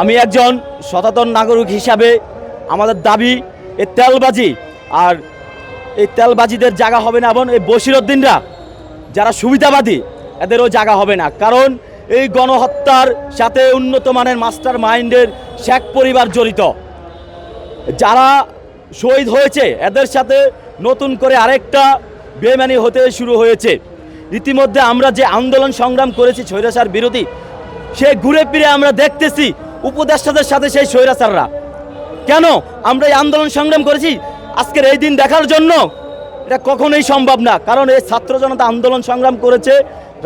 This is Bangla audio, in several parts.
আমি একজন সচেতন নাগরিক হিসাবে আমাদের দাবি এই তেলবাজি আর এই তেলবাজিদের জায়গা হবে না এবং এই বসিরউদ্দিনরা যারা সুবিধাবাদী, এদেরও জায়গা হবে না। কারণ এই গণহত্যার সাথে উন্নত মানের মাস্টার মাইন্ডের শেখ পরিবার জড়িত। যারা শহীদ হয়েছে, এদের সাথে নতুন করে আরেকটা বেমানি হতে শুরু হয়েছে। ইতিমধ্যে আমরা যে আন্দোলন সংগ্রাম করেছি, স্বৈরাচার বিরোধী, সে ঘুরে ফিরে আমরা দেখতেছি উপদেষ্টাদের সাথে সেই স্বৈরাচাররা। কেন? আমরা এই আন্দোলন সংগ্রাম করেছি, আজকের এই দিন দেখার জন্য। এটা কখনোই সম্ভব না, কারণ এই ছাত্র জনতা আন্দোলন সংগ্রাম করেছে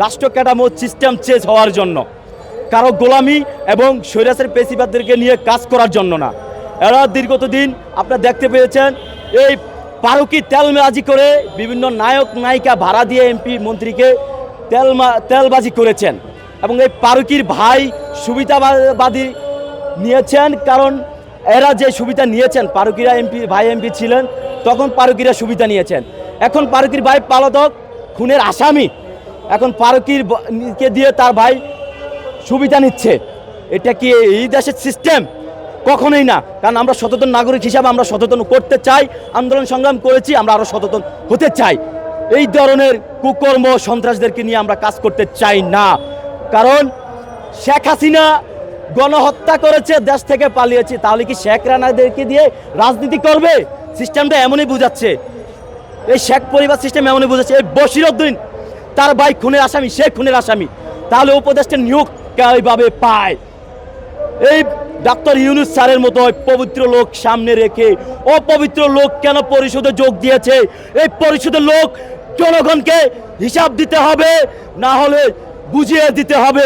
রাষ্ট্র ক্যাটামো সিস্টেম চেঞ্জ হওয়ার জন্য। কারও গোলামি এবং স্বৈরাচার পেশিবাদদেরকে নিয়ে কাজ করার জন্য না। এরা দীর্ঘত দিন আপনারা দেখতে পেয়েছেন, এই পারুকি তেলবাজি করে বিভিন্ন নায়ক, নায়িকা ভাড়া দিয়ে এমপি মন্ত্রীকে তেলমা, তেলবাজি করেছেন। এবং এই পারুকির ভাই সুবিধাবাদী নিয়েছেন, কারণ এরা যে সুবিধা নিয়েছেন, পারুকিরা এমপি, ভাই এমপি ছিলেন, তখন পারুকিরা সুবিধা নিয়েছেন। এখন পারুকির ভাই পালতক খুনের আসামি। এখন পারুকির কে দিয়ে তার ভাই সুবিধা নিচ্ছে? এটা কি এই দেশের সিস্টেম কখনোই না। কারণ আমরা সচেতন নাগরিক হিসাবে আমরা সচেতন করতে চাই, আন্দোলন সংগ্রাম করেছি, আমরা আরও সচেতন হতে চাই। এই ধরনের কুকর্ম সন্ত্রাসদেরকে নিয়ে আমরা কাজ করতে চাই না। কারণ শেখ হাসিনা গণহত্যা করেছে, দেশ থেকে পালিয়েছে। তাহলে কি শেখ রানাদেরকে দিয়ে রাজনীতি করবে? সিস্টেমটা এমনই বুঝাচ্ছে। এই শেখ পরিবার সিস্টেম এমনই বুঝেছে এই বসিরউদ্দিন তার ভাই খুনের আসামি, সে খুনের আসামি। তাহলে উপদেষ্টা নিয়োগ এইভাবে পায়? এই ডাক্তার ইউনুস স্যারের মতো পবিত্র লোক সামনে রেখে অপবিত্র লোক কেন পরিষদে যোগ দিয়েছে? এই পরিষদের লোক জনগণকে হিসাব দিতে হবে, না হলে বুঝিয়ে দিতে হবে।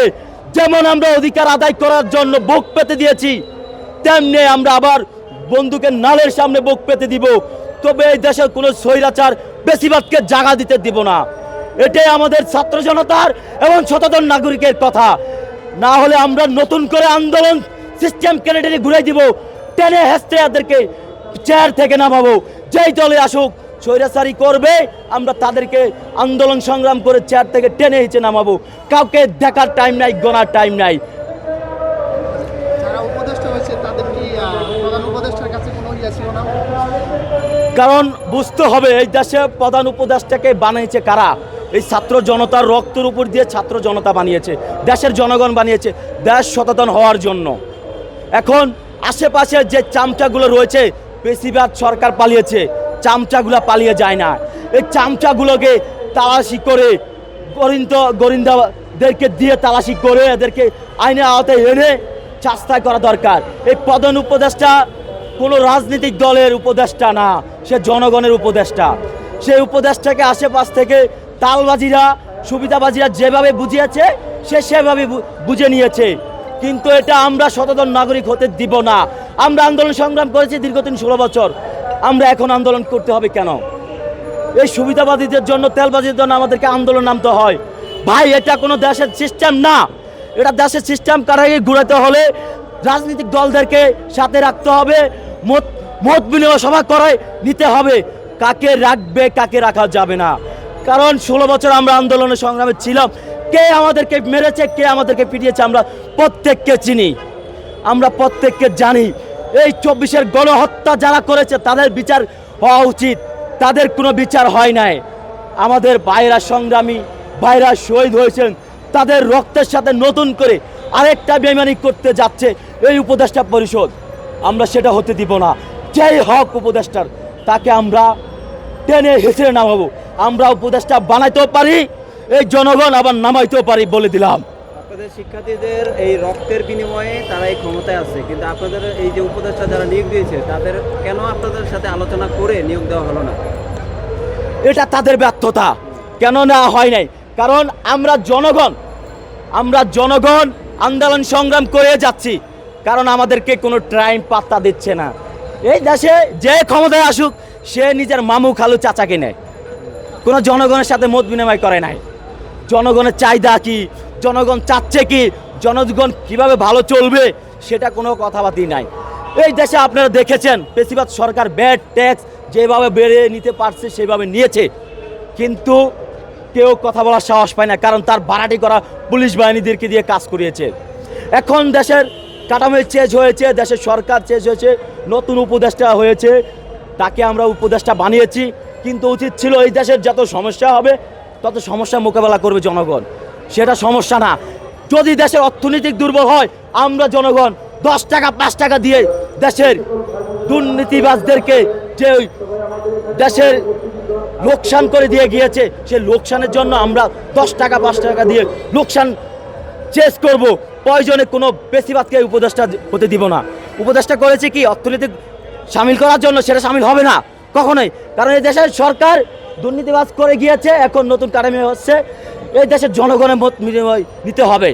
যেমন আমরা অধিকার আদায় করার জন্য বুক পেতে দিয়েছি, তেমনি আমরা আবার বন্দুকের নালের সামনে বুক পেতে দিব। তবে এই দেশের কোনো স্বৈরাচার বেশিরভাগকে জাগা দিতে দিব না। এটাই আমাদের ছাত্র জনতার এবং সচেতন নাগরিকের কথা। না হলে আমরা নতুন করে আন্দোলন সিস্টেম ক্যালেন্ডারে ঘুরে দিব। টেনে হেসতে এদেরকে চেয়ার থেকে নামাবো। যেই দলে আসুক স্বৈরাচারি করবে আমরা তাদেরকে আন্দোলন সংগ্রাম করে চেয়ার থেকে টেনে হিচে নামাবো। কাউকে দেখার টাইম নাই গোনার টাইম নাই। ইয়ে কারণ বুঝতে হবে এই দেশে প্রধান উপদেশটাকে বানিয়েছে কারা? এই ছাত্র জনতার রক্তের উপর দিয়ে ছাত্র জনতা বানিয়েছে দেশের জনগণ বানিয়েছে দেশ সচেতন হওয়ার জন্য। এখন আশেপাশে যে চামচাগুলো রয়েছে বেশিরভাগ সরকার পালিয়েছে। চামচাগুলো পালিয়ে যায় না। এই চামচাগুলোকে তালাশি করে গরিন্দ গরিন্দাদেরকে দিয়ে তালাশি করে এদেরকে আইনের আওতায় এনে চাস্তায় করা দরকার। এই প্রধান উপদেশটা কোনো রাজনৈতিক দলের উপদেষ্টা না, সে জনগণের উপদেষ্টা। সেই উপদেষ্টাকে আশেপাশ থেকে তালবাজিরা, সুবিধাবাজিরা যেভাবে বুঝিয়েছে, সে সেভাবে বুঝে নিয়েছে। কিন্তু এটা আমরা সচেতন নাগরিক হতে দিব না। আমরা আন্দোলন সংগ্রাম করেছি দীর্ঘদিন ষোলো বছর। আমরা এখন আন্দোলন করতে হবে কেন? এই সুবিধাবাদীদের জন্য তেলবাজির জন্য আমাদেরকে আন্দোলন নামতে হয়। ভাই, এটা কোনো দেশের সিস্টেম না। এটা দেশের সিস্টেম কারাগে ঘুরাতে হলে রাজনৈতিক দলদেরকে সাথে রাখতে হবে, মত মত বিনিময় সভা করায় নিতে হবে। কাকে রাখবে, কাকে রাখা যাবে না। কারণ ষোলো বছর আমরা আন্দোলনের সংগ্রামে ছিলাম। কে আমাদেরকে মেরেছে, কে আমাদেরকে পিটিয়েছে, আমরা প্রত্যেককে চিনি। আমরা প্রত্যেককে জানি। এই চব্বিশের গণহত্যা যারা করেছে, তাদের বিচার হওয়া উচিত। তাদের কোনো বিচার হয় নাই। আমাদের বাইরা সংগ্রামী বাইরা শহীদ হয়েছেন, তাদের রক্তের সাথে নতুন করে আরেকটা বেমানি করতে যাচ্ছে এই উপদেষ্টা পরিষদ। আমরা সেটা হতে দিব না। যেই হক উপদেষ্টার, তাকে আমরা টেনে হেসে নামাবো। আমরা উপদেষ্টা বানাইতেও পারি, এই জনগণ আবার নামাইতেও পারি বলে দিলাম। আপনাদের শিক্ষার্থীদের এই রক্তের বিনিময়ে তারা এই ক্ষমতায় আছে। কিন্তু আপনাদের এই যে উপদেষ্টা যারা নিয়োগ দিয়েছে, তাদের কেন আপনাদের সাথে আলোচনা করে নিয়োগ দেওয়া হলো না? এটা তাদের ব্যর্থতা। কেন না হয় নাই? কারণ আমরা জনগণ আমরা জনগণ আন্দোলন সংগ্রাম করে যাচ্ছি। কারণ আমাদেরকে কোনো টাইম পাত্তা দিচ্ছে না। এই দেশে যে ক্ষমতায় আসুক, সে নিজের মামু খালু চাচাকে নেয়। কোনো জনগণের সাথে মত বিনিময় করে নাই। জনগণের চাহিদা কি? জনগণ চাচ্ছে কি জনগণ কীভাবে ভালো চলবে সেটা কোনো কথাবার্তি নাই। এই দেশে আপনারা দেখেছেন, বেশিরভাগ সরকার ব্যাড ট্যাক্স যেভাবে বেড়ে নিতে পারছে সেভাবে নিয়েছে। কিন্তু কেউ কথা বলার সাহস পায় না, কারণ তার ভাড়াটি করা পুলিশ বাহিনীদেরকে দিয়ে কাজ করিয়েছে। এখন দেশের কাঠামো চেঞ্জ হয়েছে, দেশের সরকার চেঞ্জ হয়েছে, নতুন উপদেষ্টা হয়েছে, তাকে আমরা উপদেষ্টা বানিয়েছি। কিন্তু উচিত ছিল এই দেশের যত সমস্যা হবে, তত সমস্যা মোকাবেলা করবে জনগণ। সেটা সমস্যা না। যদি দেশের অর্থনৈতিক দুর্বল হয়, আমরা জনগণ দশ টাকা, পাঁচ টাকা দিয়ে দেশের দুর্নীতিবাজদেরকে যে দেশের লোকসান করে দিয়ে গিয়েছে, সেই লোকসানের জন্য আমরা দশ টাকা, পাঁচ টাকা দিয়ে লোকসান চেস করব। প্রয়োজনে কোনো বেশিবাদকে উপদেষ্টা হতে দিব না। উপদেষ্টা করেছে কি অর্থনৈতিক সামিল করার জন্য সেটা সামিল হবে না, কখনোই। কারণ এই দেশের সরকার দুর্নীতিবাজ করে গিয়েছে, এখন নতুন কাঠামো হচ্ছে। এই দেশের জনগণের মত বিনিময় নিতে হবে।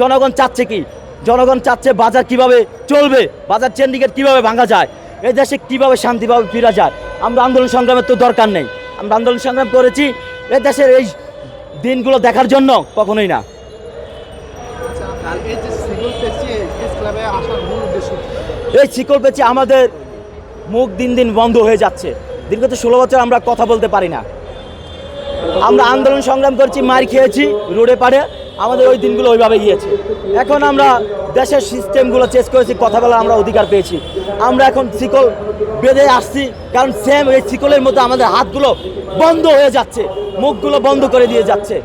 জনগণ চাচ্ছে কি? জনগণ চাচ্ছে বাজার কীভাবে চলবে বাজার চেন্ডিকেট কীভাবে ভাঙা যায় এই দেশে কীভাবে শান্তিভাবে ফিরা যায়। আমরা আন্দোলন সংগ্রামের তো দরকার নেই। আমরা আন্দোলন সংগ্রাম করেছি এই দেশের এই দিনগুলো দেখার জন্য কখনোই না। আচ্ছা, এই শিকল পেঁচে আমাদের মুখ দিন দিন বন্ধ হয়ে যাচ্ছে। দীর্ঘত ষোলো বছর আমরা কথা বলতে পারি না। আমরা আন্দোলন সংগ্রাম করছি, মার খেয়েছি, রোডে পাড়ে। আমাদের ওই দিনগুলো ওইভাবে গিয়েছে। এখন আমরা দেশের সিস্টেমগুলো চেঞ্জ করেছি, কথা বলার আমরা অধিকার পেয়েছি। আমরা এখন শিকল বেঁধে আসছি, কারণ সেম এই শিকলের মধ্যে আমাদের হাতগুলো বন্ধ হয়ে যাচ্ছে, মুখগুলো বন্ধ করে দিয়ে যাচ্ছে।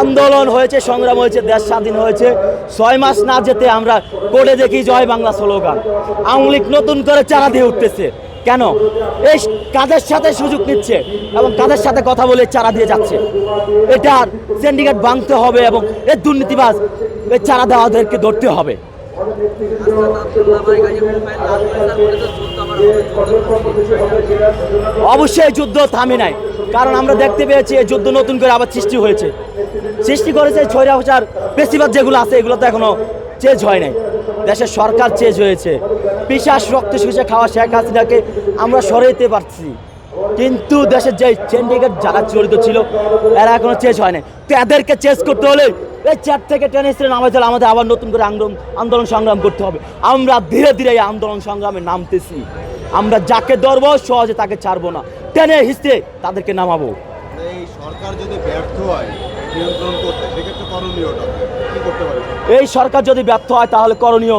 আন্দোলন হয়েছে, সংগ্রাম হয়েছে, দেশ স্বাধীন হয়েছে। ছয় মাস না যেতে আমরা কোর্টে দেখি জয় বাংলা স্লোগান। আওয়ামী নতুন করে চারা দিয়ে উঠতেছে। কেন? এই কাদের সাথে সুযোগ নিচ্ছে এবং কাদের সাথে কথা বলে চারা দিয়ে যাচ্ছে? এটা সিন্ডিকেট ভাঙতে হবে এবং এর দুর্নীতিবাজ এই চারা দেওয়াদেরকে ধরতে হবে। অবশ্যই যুদ্ধ থামে নাই, কারণ আমরা দেখতে পেয়েছি এই যুদ্ধ নতুন করে আবার সৃষ্টি হয়েছে। সৃষ্টি করেছে ছয়রা ভাষার বেশিরভাগ যেগুলো আছে এগুলো তো এখনও চেঞ্জ হয় নাই। দেশের সরকার চেঞ্জ হয়েছে। পিসাস রক্ত শুষে খাওয়া শেখ হাসিনাকে আমরা সরাইতে পারছি। কিন্তু দেশের যে চেন্ডিগেট যারা জড়িত ছিল এরা এখনও চেঞ্জ হয় নাই তো এদেরকে চেঞ্জ করতে হলে এই চার থেকে টেনে স্ত্রী নামে চলে আমাদের আবার নতুন করে আন্দোলন আন্দোলন সংগ্রাম করতে হবে। আমরা ধীরে ধীরে এই আন্দোলন সংগ্রামে নামতেছি। আমরা যাকে ধরবো সহজে তাকে ছাড়বো না। টেনে হিসতে তাদেরকে নামাবো। এই সরকার যদি ব্যর্থ হয় নিয়ন্ত্রণ করতে সেক্ষেত্রে করণীয়টা কি করতে পারে? এই সরকার যদি ব্যর্থ হয় তাহলে করণীয়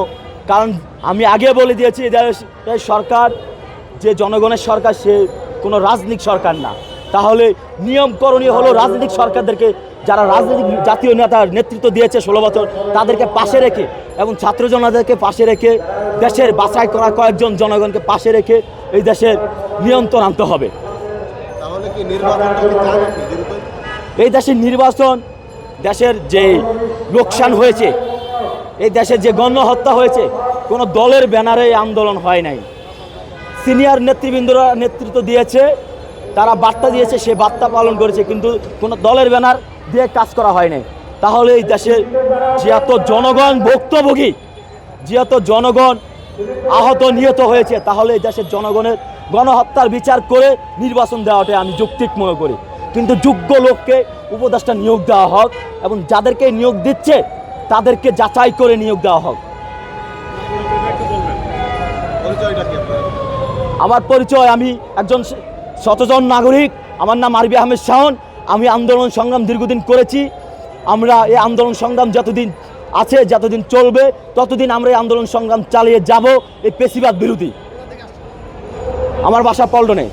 কারণ আমি আগে বলে দিয়েছি এই সরকার যে জনগণের সরকার সে কোনো রাজনৈতিক সরকার না। তাহলে নিয়ম করণীয় হলো রাজনৈতিক সরকারদেরকে যারা রাজনৈতিক জাতীয় নেতার নেতৃত্ব দিয়েছে ষোলো বছর তাদেরকে পাশে রেখে এবং ছাত্র জনতাদেরকে পাশে রেখে দেশের বাছাই করা কয়েকজন জনগণকে পাশে রেখে এই দেশের নিয়ন্ত্রণ আনতে হবে। এই দেশের নির্বাচন দেশের যে লোকসান হয়েছে এই দেশের যে গণহত্যা হয়েছে, কোনো দলের ব্যানারে আন্দোলন হয় নাই। সিনিয়র নেতৃবৃন্দরা নেতৃত্ব দিয়েছে, তারা বার্তা দিয়েছে, সে বার্তা পালন করেছে, কিন্তু কোনো দলের ব্যানার দিয়ে কাজ করা হয় নাই। তাহলে এই দেশে যে এত জনগণ ভুক্তভোগী যে এত জনগণ আহত, নিহত হয়েছে, তাহলে এই দেশের জনগণের গণহত্যার বিচার করে নির্বাচন দেওয়াটাই আমি যৌক্তিক মনে করি। কিন্তু যোগ্য লোককে উপদেষ্টা নিয়োগ দেওয়া হোক, এবং যাদেরকে নিয়োগ দিচ্ছে তাদেরকে যাচাই করে নিয়োগ দেওয়া হোক। আমার পরিচয় আমি একজন সচেতন নাগরিক। আমার নাম আরবি আহমেদ শাহন। আমি আন্দোলন সংগ্রাম দীর্ঘদিন করেছি। আমরা এই আন্দোলন সংগ্রাম যতদিন আছে যতদিন চলবে ততদিন আমরা এই আন্দোলন সংগ্রাম চালিয়ে যাব এই পেশিবাদ বিরোধী। আমার বাসা পল্টনে।